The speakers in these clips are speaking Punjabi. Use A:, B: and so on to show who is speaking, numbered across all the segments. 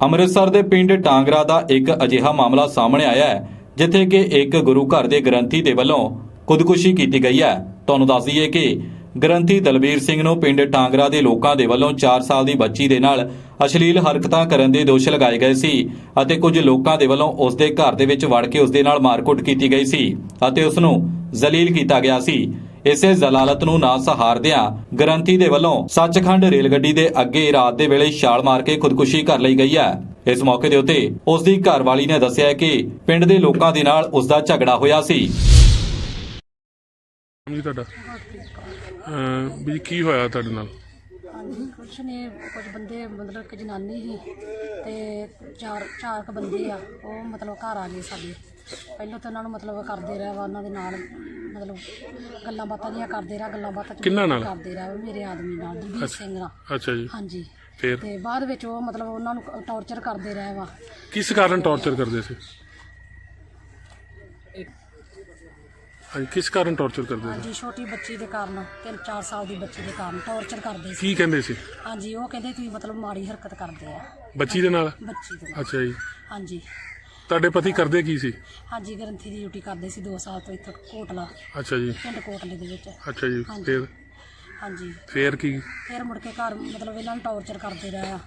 A: ਅੰਮ੍ਰਿਤਸਰ ਦੇ ਪਿੰਡ ਟਾਂਗਰਾ ਦਾ ਇੱਕ ਅਜਿਹਾ ਮਾਮਲਾ ਸਾਹਮਣੇ ਆਇਆ ਹੈ, ਜਿੱਥੇ ਕਿ ਇੱਕ ਗੁਰੂ ਘਰ ਦੇ ਗ੍ਰੰਥੀ ਦੇ ਵੱਲੋਂ ਖੁਦਕੁਸ਼ੀ ਕੀਤੀ ਗਈ ਹੈ। ਤੁਹਾਨੂੰ ਦੱਸ ਦਈਏ ਕਿ ਗ੍ਰੰਥੀ ਦਲਬੀਰ ਸਿੰਘ ਨੂੰ ਪਿੰਡ ਟਾਂਗਰਾ ਦੇ ਲੋਕਾਂ ਦੇ ਵੱਲੋਂ 4 ਸਾਲ ਦੀ ਬੱਚੀ ਦੇ ਨਾਲ ਅਸ਼ਲੀਲ ਹਰਕਤਾਂ ਕਰਨ ਦੇ ਦੋਸ਼ ਲਗਾਏ ਗਏ ਸੀ ਅਤੇ ਕੁਝ ਲੋਕਾਂ ਦੇ ਵੱਲੋਂ ਉਸ ਦੇ ਘਰ ਦੇ ਵਿੱਚ ਵੜ ਕੇ ਉਸ ਦੇ ਨਾਲ ਮਾਰਕੁੱਟ ਕੀਤੀ ਗਈ ਸੀ ਅਤੇ ਉਸ ਨੂੰ ਜ਼ਲੀਲ ਕੀਤਾ ਗਿਆ ਸੀ। ਇਸੇ ਜ਼ਲਾਲਤ ਨੂੰ ਨਾ ਸਹਾਰਦਿਆਂ ਗ੍ਰੰਥੀ ਦੇ ਵੱਲੋਂ ਸੱਚਖੰਡ ਰੇਲ ਗੱਡੀ ਦੇ ਅੱਗੇ ਰਾਤ ਦੇ ਵੇਲੇ ਛਾਲ ਮਾਰ ਕੇ ਖੁਦਕੁਸ਼ੀ ਕਰ ਲਈ ਗਈ ਹੈ। ਇਸ ਮੌਕੇ ਦੇ ਉੱਤੇ ਉਸ ਦੀ ਘਰਵਾਲੀ ਨੇ ਦੱਸਿਆ ਕਿ ਪਿੰਡ ਦੇ ਲੋਕਾਂ ਦੇ ਨਾਲ ਉਸ ਦਾ ਝਗੜਾ ਹੋਇਆ ਸੀ।
B: ਜੀ ਤੁਹਾਡਾ? ਅਹ ਵੀ ਕੀ ਹੋਇਆ ਤੁਹਾਡੇ ਨਾਲ?
C: ਹਾਂਜੀ ਕੁਛ ਨੇ ਕੁਝ ਬੰਦੇ ਮਤਲਬ ਕਿ ਜਨਾਨੀ ਸੀ ਤੇ ਚਾਰ ਚਾਰ ਕ ਬੰਦੇ ਆ ਉਹ ਮਤਲਬ ਘਰ ਆ ਗਏ ਸਾਡੇ। ਪਹਿਲਾਂ ਤਾਂ ਉਹਨਾਂ ਨੂੰ ਮਤਲਬ ਕਰਦੇ ਰਿਹਾ ਵਾ ਉਹਨਾਂ ਦੇ ਨਾਲ ਮਤਲਬ ਗੱਲਾਂ ਬਾਤਾਂ ਦੀਆਂ ਕਰਦੇ ਰਿਹਾ ਗੱਲਾਂ ਬਾਤਾਂ ਚ
B: ਕਿਹਨਾਂ ਨਾਲ?
C: ਕਰਦੇ ਰਿਹਾ ਮੇਰੇ ਆਦਮੀ ਨਾਲ ਦਲਬੀਰ ਸਿੰਘ ਨਾਲ
B: ਅੱਛਾ ਜੀ।
C: ਹਾਂਜੀ।
B: ਫਿਰ?
C: ਤੇ ਬਾਅਦ ਵਿੱਚ ਉਹ ਮਤਲਬ ਉਹਨਾਂ ਨੂੰ ਟੌਰਚਰ ਕਰਦੇ ਰਹੇ ਵਾ।
B: ਕਿਸ ਕਾਰਨ ਟੌਰਚਰ ਕਰਦੇ ਸੀ? ਹਾਂਜੀ ਕਿਸ ਕਾਰਨ ਟੌਰਚਰ ਕਰਦੇ ਸੀ?
C: ਹਾਂਜੀ ਛੋਟੀ ਬੱਚੀ ਦੇ ਕਾਰਨ ਤਿੰਨ ਚਾਰ ਸਾਲ ਦੀ ਬੱਚੀ ਦੇ ਕਾਰਨ ਟੌਰਚਰ ਕਰਦੇ ਸੀ।
B: ਕੀ ਕਹਿੰਦੇ ਸੀ?
C: ਹਾਂਜੀ ਉਹ ਕਹਿੰਦੇ ਤੁਸੀਂ ਮਤਲਬ ਮਾੜੀ ਹਰਕਤ ਕਰਦੇ ਆ।
B: ਬੱਚੀ ਦੇ ਨਾਲ?
C: ਬੱਚੀ ਦੇ ਨਾਲ।
B: ਅੱਛਾ ਜੀ।
C: ਹਾਂਜੀ।
B: ਤੁਹਾਡੇ ਪਤੀ ਕਰਦੇ ਕੀ ਸੀ?
C: ਹਾਂਜੀ ਗ੍ਰੰਥੀ ਦੀ ਡਿਊਟੀ ਕਰਦੇ ਸੀ 2 ਸਾਲ ਤੋਂ ਇੱਥੇ ਕੋਟਲਾ।
B: ਅੱਛਾ ਜੀ।
C: ਪਿੰਡ ਕੋਟਲੇ ਦੇ ਵਿੱਚ।
B: ਅੱਛਾ ਜੀ
C: ਹਾਂਜੀ।
B: ਫਿਰ?
C: ਹਾਂਜੀ।
B: ਫਿਰ ਕੀ?
C: ਫਿਰ ਮੁੜ ਕੇ ਘਰ ਮਤਲਬ ਇਹਨਾਂ ਨੂੰ ਟੌਰਚਰ ਕਰਦੇ ਰਹੇ ਆ।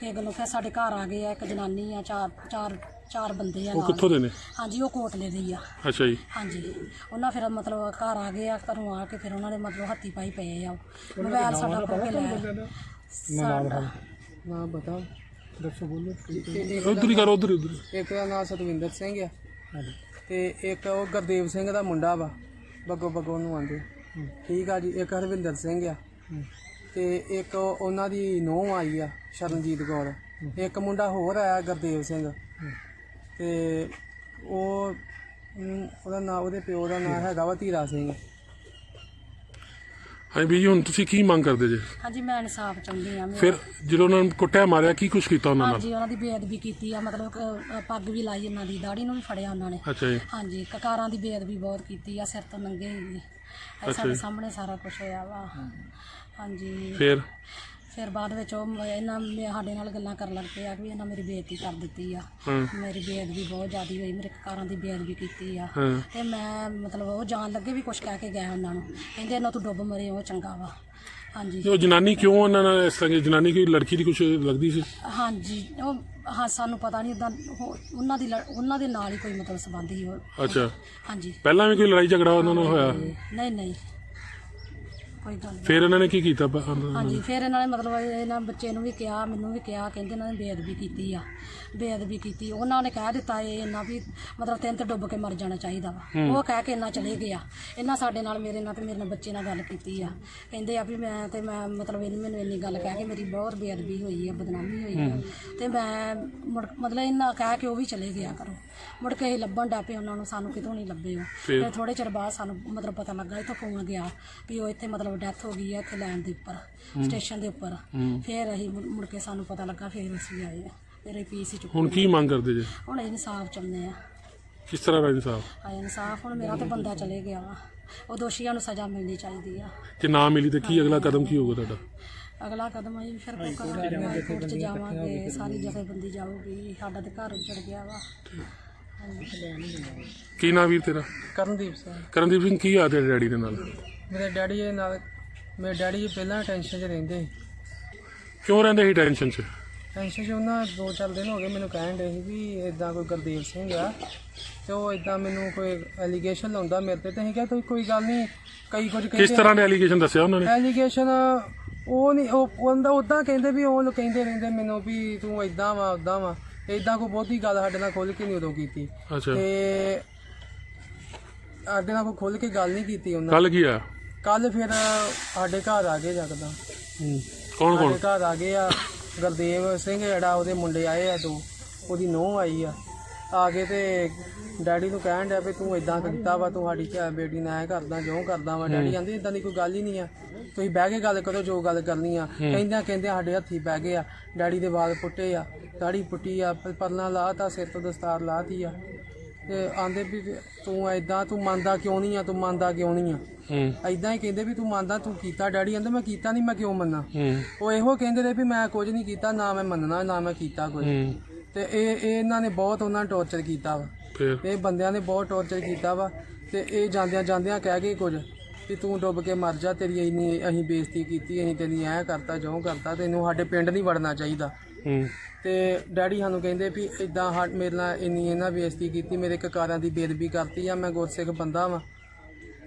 C: ਕਿ ਗੱਲੋਂ ਫਿਰ ਸਾਡੇ ਘਰ ਆ ਗਏ ਆ ਇੱਕ ਜਨਾਨੀ ਆ ਚਾਰ ਚਾਰ ਚਾਰ ਬੰਦੇ ਆ
B: ਉਹ
C: ਨਾਲ।
B: ਕਿੱਥੋਂ ਦੇ ਨੇ?
C: ਹਾਂਜੀ ਉਹ ਕੋਟਲੇ ਦੇ ਹੀ ਆ।
B: ਅੱਛਾ ਜੀ।
C: ਹਾਂਜੀ। ਉਹਨਾਂ ਫਿਰ ਮਤਲਬ ਘਰ ਆ ਗਏ ਆ ਘਰੋਂ ਆ ਕੇ ਫਿਰ ਉਹਨਾਂ ਦੇ ਮਤਲਬ ਹੱਥੀ ਪਾਈ ਪਏ ਆ। ਮੋਬਾਈਲ ਸਾਡਾ ਖੋ ਕੇ ਲੈ ਸਾਡਾ
D: ਨਾ ਬਤਾ ਦੱਸੋ ਬੋਲੋ।
B: ਉਧਰ ਹੀ ਕਰੋ ਉਧਰ ਉਧਰ
D: ਇੱਕ ਦਾ ਨਾਮ ਸਤਵਿੰਦਰ ਸਿੰਘ ਆ ਤੇ ਇੱਕ ਉਹ ਗੁਰਦੇਵ ਸਿੰਘ ਦਾ ਮੁੰਡਾ ਵਾ ਬੱਗੋ ਬੱਗੋ ਨੂੰ ਆਂਦੇ ਠੀਕ ਆ ਜੀ ਇੱਕ ਹਰਵਿੰਦਰ ਸਿੰਘ ਆ। ਤੇ ਇੱਕ ਉਹਨਾਂ ਦੀ ਨੂੰਹ ਆਈ ਆ ਸ਼ਰਨਜੀਤ ਕੌਰ। ਇੱਕ ਮੁੰਡਾ ਹੋਰ ਆਇਆ ਗੁਰਦੇਵ ਸਿੰਘ। ਤੇ ਉਹ ਉਹਦਾ ਨਾਂ ਉਹਦੇ ਪਿਓ ਦਾ ਨਾਂ ਹੈਗਾ ਵਾ ਧੀਰਾ ਸਿੰਘ।
B: ਹਾਂਜੀ ਵੀ ਜੀ ਹੁਣ ਤੁਸੀਂ ਕੀ ਮੰਗ ਕਰਦੇ ਜੇ?
C: ਹਾਂਜੀ ਮੈਂ ਇਨਸਾਫ ਚਾਹੁੰਦੀ ਆ
B: ਫਿਰ ਜਦੋਂ ਉਹਨਾਂ ਨੂੰ ਕੁੱਟਿਆ ਮਾਰਿਆ ਕੀ ਕੁਛ ਕੀਤਾ ਉਹਨਾਂ ਨਾਲ?
C: ਹਾਂਜੀ ਉਹਨਾਂ ਦੀ ਬੇਅਦਬੀ ਕੀਤੀ ਆ ਮਤਲਬ ਕਿ, ਅ, ਪੱਗ ਵੀ ਲਾਈ ਉਹਨਾਂ ਦੀ ਦਾੜੀ ਨੂੰ ਵੀ ਫੜਿਆ ਉਹਨਾਂ ਨੇ।
B: ਅੱਛਾ ਜੀ।
C: ਹਾਂਜੀ ਕਕਾਰਾਂ ਦੀ ਬੇਅਦਬੀ ਬਹੁਤ ਕੀਤੀ ਆ ਸਿਰ ਤੋਂ ਨੰਗੇ ਹੀ। ਇਹ ਸਾਡੇ ਸਾਹਮਣੇ ਸਾਰਾ ਕੁਝ ਹੋਇਆ ਵਾ। ਹਾਂਜੀ।
B: ਫਿਰ?
C: ਫਿਰ ਬਾਅਦ ਵਿੱਚ ਉਹ ਮ- ਇਹਨਾਂ ਨੇ ਸਾਡੇ ਨਾਲ ਗੱਲਾਂ ਕਰਨ ਲੱਗ ਪਏ ਆ ਕਿ ਇਹਨਾਂ ਮੇਰੀ ਬੇਇੱਜ਼ਤੀ ਕਰ ਦਿੱਤੀ ਆ।
B: ਹਾਂ।
C: ਮੇਰੀ ਬੇਅਦਬੀ ਬਹੁਤ ਜ਼ਿਆਦੀ ਹੋਈ ਮੇਰੇ ਕਕਾਰਾਂ ਦੀ ਬੇਅਦਬੀ ਕੀਤੀ ਆ।
B: ਹਾਂ।
C: ਤੇ ਮੈਂ ਮਤਲਬ ਉਹ ਜਾਣ ਲੱਗੇ ਵੀ ਕੁਝ ਕਹਿ ਕੇ ਗਏ ਉਹਨਾਂ ਨੂੰ। ਕਹਿੰਦੇ ਇਹਨਾਂ ਤੂੰ ਡੁੱਬ ਮਰੇ ਉਹ ਚੰਗਾ ਵਾ। ਹਾਂਜੀ।
B: ਤੇ ਉਹ ਜਨਾਨੀ ਕਿਉਂ ਉਹਨਾਂ ਨਾਲ ਇਸ ਤਰ੍ਹਾਂ ਦੀ ਜਨਾਨੀ ਕੋਈ ਲੜਕੀ ਦੀ ਕੁਛ ਲੱਗਦੀ ਸੀ?
C: ਹਾਂਜੀ ਉਹ ਹਾਂ ਸਾਨੂੰ ਪਤਾ ਨਹੀਂ ਉਦਾਂ ਉਹਨਾਂ ਦੀ ਲੜ- ਉਹਨਾਂ ਦੇ ਨਾਲ ਹੀ ਕੋਈ ਮਤਲਬ ਸੰਬੰਧ ਹੀ
B: ਅੱਛਾ।
C: ਹਾਂਜੀ।
B: ਪਹਿਲਾਂ ਵੀ ਕੋਈ ਲੜਾਈ ਝਗੜਾ ਉਹਨਾਂ ਨਾਲ ਹੋਇਆ?
C: ਨਹੀਂ ਨਹੀਂ। ਕੋਈ ਗੱਲ ਨਹੀਂ
B: ਫਿਰ ਇਹਨਾਂ ਨੇ ਕੀ ਕੀਤਾ ਪ-?
C: ਹਾਂਜੀ ਫਿਰ ਇਹਨਾਂ ਨੇ ਮਤਲਬ ਇਹਨਾਂ ਬੱਚੇ ਨੂੰ ਵੀ ਕਿਹਾ ਮੈਨੂੰ ਵੀ ਕਿਹਾ ਕਹਿੰਦੇ ਇਹਨਾਂ ਨੇ ਬੇਅਦਬੀ ਕੀਤੀ ਆ ਬੇਅਦਬੀ ਕੀਤੀ। ਉਹਨਾਂ ਨੇ ਕਹਿ ਦਿੱਤਾ ਇਹ ਇਹਨਾਂ ਵੀ ਮਤਲਬ ਤਿੰਨ ਤੇ ਡੁੱਬ ਕੇ ਮਰ ਜਾਣਾ ਚਾਹੀਦਾ ਵਾ। ਉਹ ਕਹਿ ਕੇ ਇਹਨਾਂ ਚਲੇ ਗਿਆ। ਇਹਨਾਂ ਸਾਡੇ ਨਾਲ ਮੇਰੇ ਨਾਲ ਤੇ ਮੇਰੇ ਨਾਲ ਬੱਚੇ ਨਾਲ ਗੱਲ ਕੀਤੀ ਆ। ਕਹਿੰਦੇ ਆ ਵੀ ਮੈਂ ਤੇ ਮੈਂ ਮਤਲਬ ਇਹਨੇ ਮੈਨੂੰ ਇੰਨੀ ਗੱਲ ਕਹਿ ਕੇ ਮੇਰੀ ਬਹੁਤ ਬੇਅਦਬੀ ਹੋਈ ਆ ਬਦਨਾਮੀ ਹੋਈ ਆ। ਤੇ ਮੈਂ ਮੁੜ- ਮਤਲਬ ਇਹਨਾਂ ਕਹਿ ਕੇ ਉਹ ਵੀ ਚਲੇ ਗਿਆ ਕਰੋ ਮੁੜ ਕੇ ਅਸੀਂ ਲੱਭਣ ਡੈ ਪਏ ਉਹਨਾਂ ਨੂੰ ਸਾਨੂੰ ਕਿਤੋਂ ਨਹੀਂ ਲੱਭੇ ਉਹ?
B: ਫਿਰ?
C: ਥੋੜੇ ਚਿਰ ਬਾਅਦ ਸਾਨੂੰ ਮਤਲਬ ਪਤਾ ਲੱਗਾ ਇੱਥੋਂ ਫੋਨ ਗਿਆ ਵੀ ਉਹ ਇੱਥੇ ਮਤਲਬ ਡੈਥ ਹੋ ਗਈ ਹੈ ਇੱਥੇ ਲੈਣ ਦੇ ਉੱਪਰ ਸਟੇਸ਼ਨ ਦੇ ਉੱਪਰ। ਫਿਰ ਅਸੀਂ ਮੁੜ ਮੁੜ ਕੇ ਸਾਨੂੰ ਪਤਾ ਲੱਗਾ ਫਿਰ ਅਸੀਂ ਆਏ ਆ। ਫਿਰ ਪੀਸੀ ਚੁੱਕ
B: ਹੁਣ ਕੀ ਮੰਗ ਕਰਦੇ ਜੇ?
C: ਹੁਣ ਇਨਸਾਫ ਚਾਹੁੰਦੇ ਆ।
B: ਕਿਸ ਤਰ੍ਹਾਂ ਦਾ ਇਨਸਾਫ?
C: ਆਏ ਇਨਸਾਫ ਹੁਣ ਮੇਰਾ ਤੇ ਬੰਦਾ ਚਲੇ ਗਿਆ ਵਾ। ਉਹ ਦੋਸ਼ੀਆਂ ਨੂੰ ਸਜ਼ਾ ਮਿਲਣੀ ਚਾਹੀਦੀ ਆ।
B: ਜੇ ਨਾ ਮਿਲੀ ਤੇ ਕੀ ਅਗਲਾ ਕਦਮ ਕੀ ਹੋਊਗਾ ਤੁਹਾਡਾ?
C: ਅਗਲਾ ਕਦਮ ਅਸੀਂ ਫਿਰ ਕੋਈ ਕਰਾਂਗੇ ਕੋਰਟ 'ਚ ਜਾਵਾਂਗੇ ਸਾਰੀ ਜਥੇਬੰਦੀ ਜਾਊਗੀ ਸਾਡਾ ਤੇ ਘਰ ਉੱਜੜ ਗਿਆ ਵਾ।
B: ਕੀ ਨਾਂ ਵੀਰ ਤੇਰਾ?
D: ਕਰਨਦੀਪ ਸਿੰਘ।
B: ਕਰਨਦੀਪ ਸਿੰਘ ਕੀ ਆ ਤੇਰੇ ਡੈਡੀ ਦੇ ਨਾਲ?
D: ਮੇਰੇ ਡੈਡੀ ਇਹ ਨਾਲ ਮੇਰੇ ਡੈਡੀ ਜੀ ਪਹਿਲਾਂ ਟੈਨਸ਼ਨ 'ਚ ਰਹਿੰਦੇ ਸੀ।
B: ਕਿਉਂ ਰਹਿੰਦੇ ਸੀ ਟੈਨਸ਼ਨ 'ਚ?
D: ਟੈਨਸ਼ਨ 'ਚ ਉਹਨਾਂ ਦੋ ਚਾਰ ਦਿਨ ਹੋ ਗਏ ਮੈਨੂੰ ਕਹਿਣ ਦੇ ਸੀ ਵੀ ਇਦਾਂ ਕੋਈ ਗੁਰਦੇਵ ਸਿੰਘ ਆ ਤੇ ਉਹ ਇਦਾਂ ਮੈਨੂੰ ਕੋਈ ਐਲੀਗੇਸ਼ਨ ਲਾਉਂਦਾ ਮੇਰੇ ਤੇ। ਤੇ ਅਸੀਂ ਕਿਹਾ ਤੁਸੀਂ ਕੋਈ ਗੱਲ ਨਹੀਂ ਕਈ ਕੁਝ
B: ਕਿਸ ਤਰ੍ਹਾਂ ਦੇ ਐਲੀਗੇਸ਼ਨ ਦੱਸਿਆ ਉਹਨਾਂ ਨੇ?
D: ਐਲੀਗੇਸ਼ਨ ਉਹ ਨਹੀਂ ਉਹ ਉਹਦਾ ਉਦਾਂ ਕਹਿੰਦੇ ਵੀ ਉਹ ਲੋਕ ਕਹਿੰਦੇ ਰਹਿੰਦੇ ਮੈਨੂੰ ਵੀ ਤੂੰ ਇਦਾਂ ਵਾ ਉਦਾਂ ਵਾ। ਇਦਾਂ ਕੋਈ ਬਹੁਤੀ ਗੱਲ ਸਾਡੇ ਨਾਲ ਖੁੱਲ ਕੇ ਨਹੀਂ ਉਦੋਂ ਕੀਤੀ।
B: ਅੱਛਾ।
D: ਤੇ ਸਾਡੇ ਨਾਲ ਕੋਈ ਖੁੱਲ ਕੇ ਗੱਲ ਨਹੀਂ ਕੀਤੀ ਉਹਨਾਂ
B: ਕੱਲ ਕੀ ਆ
D: ਕੱਲ ਫਿਰ ਸਾਡੇ ਘਰ ਆ ਗਏ ਜਗਦਾ
B: ਕੌਣ ਕੌਣ?
D: ਸਾਡੇ ਘਰ ਆ ਗਏ ਆ ਗੁਰਦੇਵ ਸਿੰਘ ਜਿਹੜਾ ਉਹਦੇ ਮੁੰਡੇ ਆਏ ਆ ਦੋ। ਉਹਦੀ ਨੂੰਹ ਆਈ ਆ। ਆ ਕੇ ਤੇ ਡੈਡੀ ਨੂੰ ਕਹਿਣ ਡਿਆ ਵੀ ਤੂੰ ਇਦਾਂ ਕੀਤਾ ਵਾ ਤੂੰ ਸਾਡੀ ਧੀ ਬੇਟੀ ਨਾਲ ਐ ਕਰਦਾ ਜੋ ਕਰਦਾ ਵਾ। ਡੈਡੀ ਕਹਿੰਦੇ ਇਦਾਂ ਦੀ ਕੋਈ ਗੱਲ ਹੀ ਨਹੀਂ ਆ। ਤੁਸੀਂ ਬਹਿ ਕੇ ਗੱਲ ਕਰੋ ਜੋ ਗੱਲ ਕਰਨੀ ਆ। ਕਹਿੰਦਿਆਂ ਕਹਿੰਦੇ ਸਾਡੇ ਹੱਥੀ ਬਹਿ ਗਏ ਆ। ਡੈਡੀ ਦੇ ਵਾਲ ਪੁੱਟੇ ਆ ਦਾੜੀ ਪੁੱਟੀ ਆ ਪ- ਪਰਨਾ ਲਾਤਾ ਸਿਰ ਤੋਂ ਦਸਤਾਰ ਲਾਤੀ ਆ। ਤੇ ਆਂਦੇ ਵੀ ਤੂੰ ਐਦਾਂ ਤੂੰ ਮੰਨਦਾ ਕਿਉਂ ਨਹੀਂ ਆ ਤੂੰ ਮੰਨਦਾ ਕਿਉਂ ਨਹੀਂ ਆ?
B: ਹੂੰ।
D: ਐਦਾਂ ਹੀ ਕਹਿੰਦੇ ਵੀ ਤੂੰ ਮੰਨਦਾ ਤੂੰ ਕੀਤਾ ਡੈਡੀ ਕਹਿੰਦੇ ਮੈਂ ਕੀਤਾ ਨਹੀਂ ਮੈਂ ਕਿਉਂ ਮੰਨਾਂ?
B: ਹੂੰ।
D: ਉਹ ਇਹੋ ਕਹਿੰਦੇ ਰਹੇ ਵੀ ਮੈਂ ਕੁਝ ਨਹੀਂ ਕੀਤਾ ਨਾ ਮੈਂ ਮੰਨਣਾ ਨਾ ਮੈਂ ਕੀਤਾ ਕੁਝ।
B: ਹੂੰ।
D: ਤੇ ਇਹ ਇਹ ਇਹਨਾਂ ਨੇ ਬਹੁਤ ਉਹਨਾਂ ਨੂੰ ਟੌਰਚਰ ਕੀਤਾ ਵਾ।
B: ਫਿਰ?
D: ਇਹ ਬੰਦਿਆਂ ਨੇ ਬਹੁਤ ਟੌਰਚਰ ਕੀਤਾ ਵਾ। ਤੇ ਇਹ ਜਾਂਦਿਆਂ ਜਾਂਦਿਆਂ ਕਹਿ ਗਏ ਕੁਝ ਵੀ ਤੂੰ ਡੁੱਬ ਕੇ ਮਰ ਜਾ ਤੇਰੀ ਇੰਨੀ ਅਸੀਂ ਬੇਇੱਜ਼ਤੀ ਕੀਤੀ ਅਸੀਂ ਤੇਰੀ ਐ ਕਰਤਾ ਜੋ ਕਰਤਾ ਤੈਨੂੰ ਸਾਡੇ ਪਿੰਡ ਨਹੀਂ ਵੜਨਾ ਚਾਹੀਦਾ। ਤੇ ਡੈਡੀ ਸਾਨੂੰ ਕਹਿੰਦੇ ਵੀ ਇਦਾਂ ਹਾ ਮੇਰੇ ਨਾਲ ਇੰਨੀ ਇਹਨਾਂ ਬੇਇੱਜ਼ਤੀ ਕੀਤੀ ਮੇਰੇ ਕਕਾਰਾਂ ਦੀ ਬੇਦਬੀ ਕਰਤੀ ਆ ਮੈਂ ਗੁਰਸਿੱਖ ਬੰਦਾ ਵਾਂ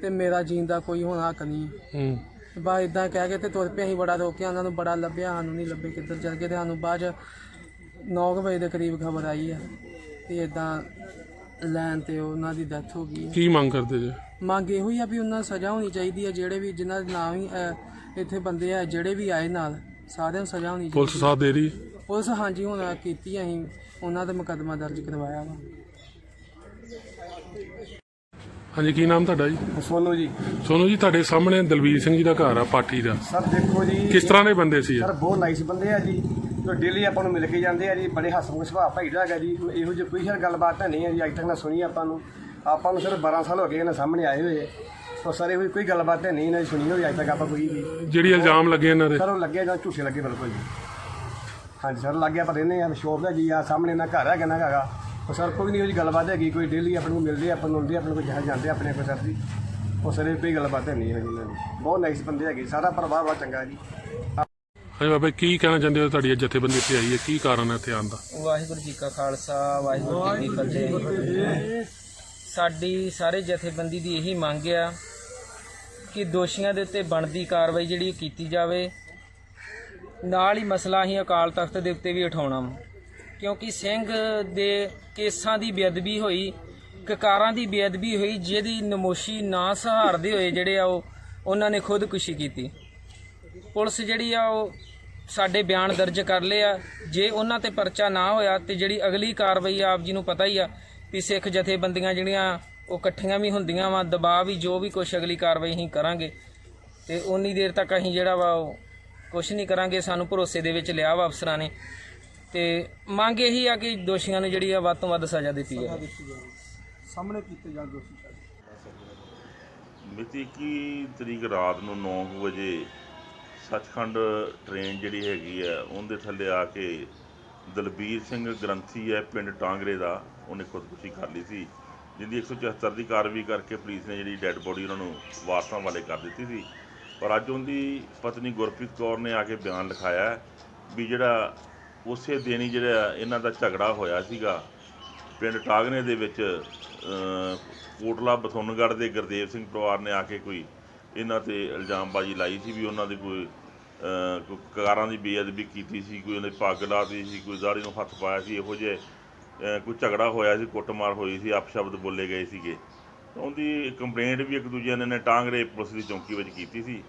D: ਤੇ ਮੇਰਾ ਜੀਣ ਦਾ ਕੋਈ ਹੁਣ ਹੱਕ ਨਹੀਂ। ਹੈ। ਬਾ ਇਦਾਂ ਕਹਿ ਕੇ ਤੇ ਤੁਰ ਪਏ ਅਸੀਂ ਬੜਾ ਰੋਕਿਆ ਉਹਨਾਂ ਨੂੰ ਬੜਾ ਲੱਭਿਆ ਸਾਨੂੰ ਨਹੀਂ ਲੱਭੇ ਕਿੱਧਰ ਚਲ ਗਏ ਤੇ ਸਾਨੂੰ ਬਾਅਦ 9 ਵਜੇ ਦੇ ਕਰੀਬ ਖਬਰ ਆਈ ਆ ਤੇ ਇਦਾਂ ਲੈਣ ਤੇ ਉਹਨਾਂ ਦੀ ਡੈਥ ਹੋ ਗਈ ਆ।
B: ਕੀ ਮੰਗ ਕਰਦੇ ਜੇ?
D: ਮੰਗ ਇਹੋ ਹੀ ਆ ਵੀ ਉਹਨਾਂ ਸਜ਼ਾ ਹੋਣੀ ਚਾਹੀਦੀ ਹੈ ਜਿਹੜੇ ਵੀ ਜਿਨ੍ਹਾਂ ਦੇ ਨਾਮ ਹੀ ਅਹ, ਇੱਥੇ ਬੰਦੇ ਆ ਜਿਹੜੇ ਵੀ ਆਏ ਨਾਲ ਸਾਰਿਆਂ ਨੂੰ ਸਜ਼ਾ ਹੋਣੀ
B: ਪੁਲਿਸ
D: ਚਾਹੀਦੀ
B: ਸਾਥ ਦੇ ਰਹੀ?
D: ਪੁਲਿਸ ਹਾਂਜੀ ਹੁਣ ਕੀਤੀ ਅਸੀਂ ਉਹਨਾਂ ਦਾ ਮੁਕੱਦਮਾ ਦਰਜ ਕਰਵਾਇਆ ਵਾ।
B: ਹਾਂਜੀ ਕੀ ਨਾਮ ਤੁਹਾਡਾ ਜੀ?
E: ਸੋਨੂ ਜੀ।
B: ਸੋਨੂ ਜੀ ਤੁਹਾਡੇ ਸਾਹਮਣੇ ਦਲਵੀਰ ਸਿੰਘ ਜੀ ਦਾ ਘਰ ਆ ਪਾਠੀ ਦਾ।
E: ਸਰ ਦੇਖੋ ਜੀ।
B: ਕਿਸ ਤਰ੍ਹਾਂ ਦੇ ਬੰਦੇ ਸੀ ਇਹ?
E: ਸਰ ਬਹੁਤ ਨਾਈਸ ਬੰਦੇ ਆ ਜੀ। ਜੋ ਡੇਲੀ ਆਪਾਂ ਨੂੰ ਮਿਲ ਕੇ ਜਾਂਦੇ ਆ ਜੀ ਬੜੇ ਹਸਮੁਖ ਸੁਭਾਅ ਭਾਈ ਦਾ ਹੈਗਾ ਜੀ। ਇਹੋ ਜਿਹੀ ਕੋਈ ਸਰ ਗੱਲਬਾਤ ਤਾਂ ਨਹੀਂ ਹੈ ਜੀ ਅੱਜ ਤੱਕ ਨਾ ਸੁਣੀ ਆਪਾਂ ਨੂੰ। ਆਪਾਂ ਨੂੰ ਸਿਰ 12 ਸਾਲ ਹੋ ਗਏ ਇਹਨਾਂ ਸਾਹਮਣੇ ਆਏ ਹੋਏ। ਸੋ ਸਰ ਇਹੋ ਜਿਹੀ ਕੋਈ ਗੱਲਬਾਤ ਤਾਂ ਨਹੀਂ ਇਹਨਾਂ ਦੀ ਸੁਣੀ ਹੋਈ ਅੱਜ ਤੱਕ ਆਪਾਂ ਕੋਈ ਵੀ।
B: ਜਿਹੜੀ ਇਲਜ਼ਾਮ ਲੱਗੇ ਇਹਨਾਂ ਦੇ?
E: ਸਰ ਉਹ ਲੱਗੇ ਜਾਂ ਝੂਠੇ ਲੱਗੇ ਬਿਲਕੁਲ ਜੀ। ਹਾਂਜੀ ਸਰ ਲੱਗੇ ਆਪਾਂ ਰਹਿੰਦੇ ਆ ਸ਼ੋਪ ਦਾ ਜੀ ਆ ਸਾਹਮਣੇ ਨਾ ਘਰ ਹੈਗਾ ਨਾ ਹੈਗਾ। ਉਹ ਸਰ ਕੋਈ ਨਹੀਂ ਉਹਦੀ ਗੱਲਬਾਤ ਹੈਗੀ ਕੋਈ ਡੇਲੀ ਆਪਾਂ ਨੂੰ ਮਿਲਦੇ ਆਪਾਂ ਨੂੰ ਮਿਲਦੇ ਆ, ਆਪਣੇ ਕੋਲ ਜਹਾਂ ਜਾਂਦੇ ਆਪਣੇ ਕੋਲ ਸਰ ਜੀ। ਉਹ ਸਰ ਇਹ ਕੋਈ ਗੱਲਬਾਤ ਹੈ ਨਹੀਂ ਹੈਗੀ ਇਹਨਾਂ ਦੀ ਬਹੁਤ ਨਾਈਸ ਬੰਦੇ ਹੈਗੇ ਸਾਰਾ ਪਰਿਵਾਰ ਬਹੁਤ ਚੰਗਾ ਜੀ।
B: ਹਾਂਜੀ ਬਾਬਾ ਜੀ, ਕੀ ਕਹਿਣਾ ਚਾਹੁੰਦੇ ਹੋ ਤੁਹਾਡੀ ਜਥੇਬੰਦੀ ਇੱਥੇ ਆਈ ਹੈ? ਕੀ ਕਾਰਨ ਹੈ ਇੱਥੇ ਆਉਣ ਦਾ?
F: ਵਾਹਿਗੁਰੂ ਜੀ ਕਾ ਖਾਲਸਾ ਵਾਹਿਗੁਰੂ ਜੀ ਕੀ ਫਤਿਹ। ਸਾਡੀ ਸਾਰੇ ਜਥੇਬੰਦੀ ਦੀ ਇਹੀ ਮੰਗ ਆ ਕਿ ਦੋਸ਼ੀਆਂ ਦੇ ਉੱਤੇ ਬਣਦੀ ਕਾਰਵਾਈ ਜਿਹੜੀ ਉਹ ਕੀਤੀ ਜਾਵੇ। ਨਾਲ ਹੀ ਮਸਲਾ ਹੀ ਅਕਾਲ ਤਖਤ ਦੇ ਉੱਤੇ ਵੀ ਉਠਾਉਣਾ ਵਾ। ਕਿਉਂਕਿ ਸਿੰਘ ਦੇ ਕੇਸਾਂ ਦੀ ਬੇਅਦਬੀ ਹੋਈ, ਕਕਾਰਾਂ ਦੀ ਬੇਅਦਬੀ ਹੋਈ, ਜਿਹਦੀ ਨਮੋਸ਼ੀ ਨਾ ਸਹਾਰਦੇ ਹੋਏ ਜਿਹੜੇ ਆ ਉਹ, ਉਹਨਾਂ ਨੇ ਖੁਦਕੁਸ਼ੀ ਕੀਤੀ। ਪੁਲਿਸ ਜਿਹੜੀ ਆ ਉਹ ਸਾਡੇ ਬਿਆਨ ਦਰਜ ਕਰ ਲਏ ਆ। ਜੇ ਉਹਨਾਂ ਤੇ ਪਰਚਾ ਨਾ ਹੋਇਆ ਤੇ ਜਿਹੜੀ ਅਗਲੀ ਕਾਰਵਾਈ ਆਪ ਜੀ ਨੂੰ ਪਤਾ ਹੀ ਆ ਵੀ ਸਿੱਖ ਜਥੇਬੰਦੀਆਂ ਜਿਹੜੀਆਂ ਉਹ ਇਕੱਠੀਆਂ ਵੀ ਹੁੰਦੀਆਂ ਵਾ, ਦਬਾਅ ਵੀ ਜੋ ਵੀ ਕੁਛ ਅਗਲੀ ਕਾਰਵਾਈ ਅਸੀਂ ਕਰਾਂਗੇ। ਤੇ ਉਨੀ ਦੇਰ ਤੱਕ ਅਸੀਂ ਜਿਹੜਾ ਵਾ ਉਹ ਕੁਛ ਨਹੀਂ ਕਰਾਂਗੇ ਸਾਨੂੰ ਭਰੋਸੇ ਦੇ ਵਿੱਚ ਲਿਆ ਵਾ ਅਫਸਰਾਂ ਨੇ। ਤੇ ਮੰਗ ਇਹੀ ਆ ਕਿ ਦੋਸ਼ੀਆਂ ਨੂੰ ਜਿਹੜੀ ਆ ਵੱਧ ਤੋਂ ਵੱਧ ਸਜ਼ਾ ਦਿੱਤੀ ਜਾਵੇ।
G: ਮਿਤੀ 21 ਤਰੀਕ ਰਾਤ ਨੂੰ 9 ਕੁ ਵਜੇ ਸੱਚਖੰਡ ਟ੍ਰੇਨ ਜਿਹੜੀ ਹੈਗੀ ਹੈ ਉਹਦੇ ਥੱਲੇ ਆ ਕੇ ਦਲਬੀਰ ਸਿੰਘ ਗ੍ਰੰਥੀ ਹੈ ਪਿੰਡ ਟਾਂਗਰੇ ਦਾ ਉਹਨੇ ਖੁਦਕੁਸ਼ੀ ਕਰ ਲਈ ਸੀ। ਜਿਹਦੀ 174 ਦੀ ਕਾਰਵਾਈ ਕਰਕੇ ਪੁਲਿਸ ਨੇ ਜਿਹੜੀ ਡੈੱਡ ਬੋਡੀ ਉਹਨਾਂ ਨੂੰ ਵਾਰਸਾਂ ਵਾਲੇ ਕਰ ਦਿੱਤੀ ਸੀ। ਪਰ ਅੱਜ ਉਹਦੀ ਪਤਨੀ ਗੁਰਪ੍ਰੀਤ ਕੌਰ ਨੇ ਆ ਕੇ ਬਿਆਨ ਲਿਖਾਇਆ ਵੀ ਜਿਹੜਾ ਉਸੇ ਦਿਨ ਹੀ ਜਿਹੜਾ ਇਹਨਾਂ ਦਾ ਝਗੜਾ ਹੋਇਆ ਸੀਗਾ, ਪਿੰਡ ਟਾਗਨੇ ਦੇ ਵਿੱਚ ਕੋਟਲਾ ਬਥੁੰਨਗੜ੍ਹ ਦੇ ਗੁਰਦੇਵ ਸਿੰਘ ਪਰਿਵਾਰ ਨੇ ਆ ਕੇ ਕੋਈ ਇਹਨਾਂ ਤੇ ਇਲਜ਼ਾਮਬਾਜ਼ੀ ਲਾਈ ਸੀ ਵੀ ਉਹਨਾਂ ਦੀ ਕੋਈ ਕਾਰਾਂ ਦੀ ਬੇਅਦਬੀ ਕੀਤੀ ਸੀ, ਕੋਈ ਉਹਨਾਂ ਪੱਗ ਲਾਤੀ ਸੀ, ਕੋਈ ਦਾੜੀ ਨੂੰ ਹੱਥ ਪਾਇਆ ਸੀ, ਇਹੋ ਜਿਹੇ ਕੋਈ ਝਗੜਾ ਹੋਇਆ ਸੀ, ਕੁੱਟਮਾਰ ਹੋਈ ਸੀ, ਅਪਸ਼ਬਦ ਬੋਲੇ ਗਏ ਸੀਗੇ। ਉਹਦੀ ਕੰਪਲੇਂਟ ਵੀ ਇੱਕ ਦੂਜੇ ਨੇ ਨੇ ਟਾਂਗਰੇ ਪੁਲਿਸ ਦੀ ਚੌਂਕੀ ਵਿੱਚ ਕੀਤੀ ਸੀ।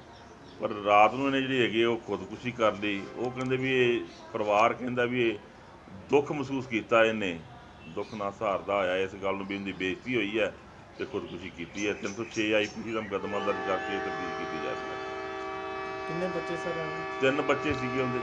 G: ਪਰ ਰਾਤ ਨੂੰ ਇਹਨੇ ਜਿਹੜੀ ਹੈਗੀ ਉਹ ਖੁਦਕੁਸ਼ੀ ਕਰ ਲਈ। ਉਹ ਕਹਿੰਦੇ ਵੀ ਇਹ ਪਰਿਵਾਰ ਕਹਿੰਦਾ ਵੀ ਇਹ ਦੁੱਖ ਮਹਿਸੂਸ ਕੀਤਾ ਇਹਨੇ। ਦੁੱਖ ਨਾਲ ਸਹਾਰਦਾ ਹੋਇਆ ਇਸ ਗੱਲ ਨੂੰ ਵੀ ਇਹਦੀ ਬੇਇੱਜ਼ਤੀ ਹੋਈ ਹੈ ਤੇ ਖੁਦਕੁਸ਼ੀ ਕੀਤੀ ਹੈ। 306 ਆਈਪੀਸੀ ਦਾ ਮੁਕੱਦਮਾ ਦਰਜ ਕਰਕੇ ਤਬਦੀਲ ਕੀਤੀ ਜਾ ਸਕਦੀ
D: ਕਿੰਨੇ ਬੱਚੇ ਸਰ
G: ਤਿੰਨ ਬੱਚੇ ਸੀਗੇ ਉਹਦੇ।